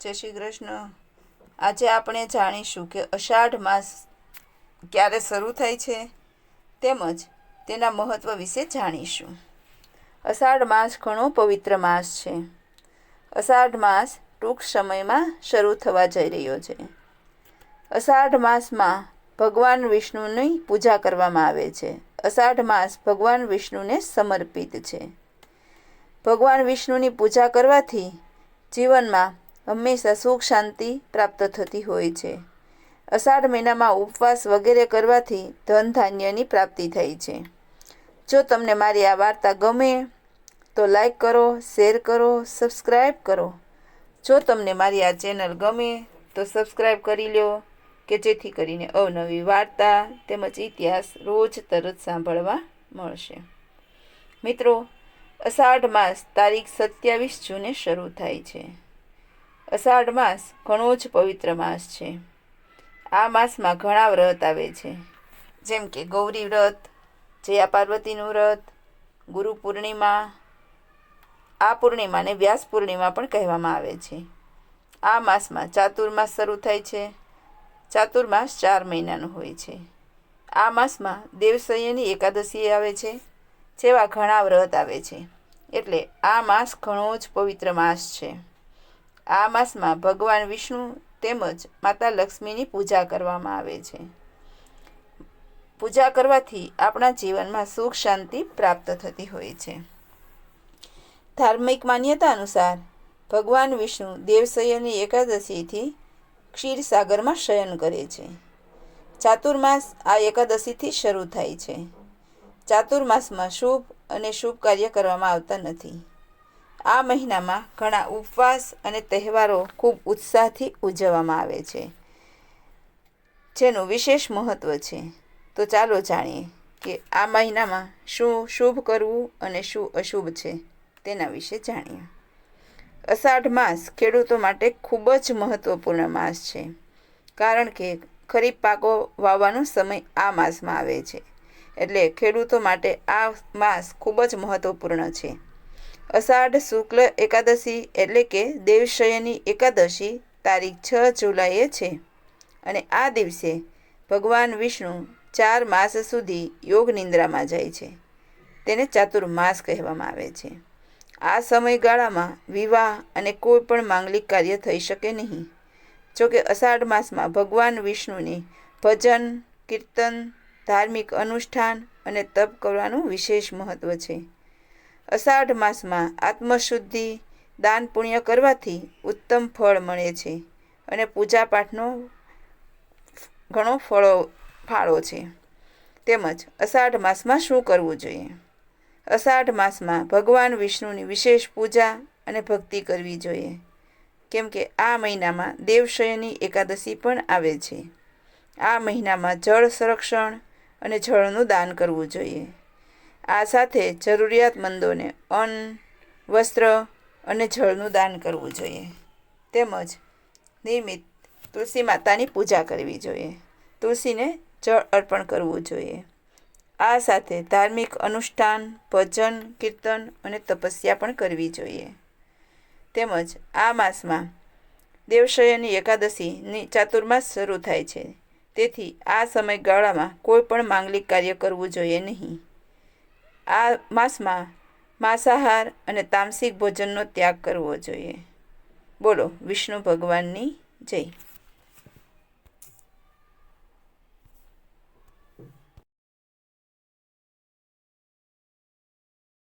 જય શ્રી કૃષ્ણ. આજે આપણે જાણીશું કે અષાઢ માસ ક્યારે શરૂ થાય છે તેમજ તેના મહત્ત્વ વિશે જાણીશું. અષાઢ માસ ઘણો પવિત્ર માસ છે. અષાઢ માસ ટૂંક સમયમાં શરૂ થવા જઈ રહ્યો છે. અષાઢ માસમાં ભગવાન વિષ્ણુની પૂજા કરવામાં આવે છે. અષાઢ માસ ભગવાન વિષ્ણુને સમર્પિત છે. ભગવાન વિષ્ણુની પૂજા કરવાથી જીવનમાં હંમેશા સુખ શાંતિ પ્રાપ્ત થતી હોય છે. અષાઢ મહિનામાં ઉપવાસ વગેરે કરવાથી ધન ધાન્યની પ્રાપ્તિ થાય છે. જો તમને મારી આ વાર્તા ગમે, તો લાઈક કરો, શેર કરો સબસ્ક્રાઈબ કરો. જો તમને મારી આ ચેનલ ગમે, તો સબસ્ક્રાઈબ કરી લો કે જેથી કરીને અવનવી વાર્તા તેમજ ઇતિહાસ રોજ તરત સાંભળવા મળશે. મિત્રો, અષાઢ માસ તારીખ સત્યાવીસ જૂને શરૂ થાય છે. અષાઢ માસ ઘણો જ પવિત્ર માસ છે. આ માસમાં ઘણા વ્રત આવે છે. જેમ કે ગૌરી વ્રત, જયા પાર્વતીનું વ્રત, ગુરુ પૂર્ણિમા, આ પૂર્ણિમાને વ્યાસ પૂર્ણિમા પણ કહેવામાં આવે છે. આ માસમાં ચાતુર્માસ શરૂ થાય છે. ચાતુર્માસ ચાર મહિનાનો હોય છે. આ માસમાં દેવસયની એકાદશી આવે છે, જેવા ઘણા વ્રત આવે છે. એટલે આ માસ ઘણો જ પવિત્ર માસ છે. આ માસમાં ભગવાન વિષ્ણુ તેમજ માતા લક્ષ્મીની પૂજા કરવામાં આવે છે. પૂજા કરવાથી આપણા જીવનમાં સુખ શાંતિ પ્રાપ્ત થતી હોય છે. ધાર્મિક માન્યતા અનુસાર ભગવાન વિષ્ણુ દેવશયની એકાદશીથી ક્ષીરસાગરમાં શયન કરે છે. ચાતુર્માસ આ એકાદશીથી શરૂ થાય છે. ચાતુર્માસમાં શુભ અને શુભ કાર્ય કરવામાં આવતા નથી. આ મહિનામાં ઘણા ઉપવાસ અને તહેવારો ખૂબ ઉત્સાહથી ઉજવવામાં આવે છે. જેનું વિશેષ મહત્ત્વ છે. તો ચાલો જાણીએ કે આ મહિનામાં શું શુભ કરવું અને શું અશુભ છે તેના વિશે જાણીએ. અષાઢ માસ ખેડૂતો માટે ખૂબ જ મહત્ત્વપૂર્ણ માસ છે. કારણ કે ખરીફ પાકો વાવવાનો સમય આ માસમાં આવે છે. એટલે ખેડૂતો માટે આ માસ ખૂબ જ મહત્ત્વપૂર્ણ છે. અષાઢ શુક્લ એકાદશી એટલે કે દેવશયની એકાદશી તારીખ છ જુલાઈએ છે. અને આ દિવસે ભગવાન વિષ્ણુ ચાર માસ સુધી યોગ નિંદ્રામાં જાય છે. તેને ચાતુર્માસ કહેવામાં આવે છે. આ સમયગાળામાં વિવાહ અને કોઈ પણ માંગલિક કાર્ય થઈ શકે નહીં. જોકે અષાઢ માસમાં ભગવાન વિષ્ણુને ભજન, કીર્તન, ધાર્મિક અનુષ્ઠાન અને તપ કરવાનું વિશેષ મહત્ત્વ છે. અષાઢ માસમાં આત્મશુદ્ધિ દાન પુણ્ય કરવાથી ઉત્તમ ફળ મળે છે અને પૂજાપાઠનો ઘણો ફળો, ફાળો છે. તેમજ અષાઢ માસમાં શું કરવું જોઈએ? અષાઢ માસમાં ભગવાન વિષ્ણુની વિશેષ પૂજા અને ભક્તિ કરવી જોઈએ. કેમ કે આ મહિનામાં દેવશયની એકાદશી પણ આવે છે. આ મહિનામાં જળ સંરક્ષણ અને જળનું દાન કરવું જોઈએ. આ સાથે જરૂરિયાતમંદોને અન્ન, વસ્ત્ર અને જળનું દાન કરવું જોઈએ. તેમજ નિયમિત તુલસી માતાની પૂજા કરવી જોઈએ. તુલસીને જળ અર્પણ કરવું જોઈએ. આ સાથે ધાર્મિક અનુષ્ઠાન, ભજન, કીર્તન અને તપસ્યા પણ કરવી જોઈએ. તેમજ આ માસમાં દેવશયની એકાદશીની ચાતુર્માસ શરૂ થાય છે. તેથી આ સમયગાળામાં કોઈ પણ માંગલિક કાર્ય કરવું જોઈએ નહીં. આ માસમાં માંસાહાર અને તામસિક ભોજનનો ત્યાગ કરવો જોઈએ. બોલો વિષ્ણુ ભગવાનની જય.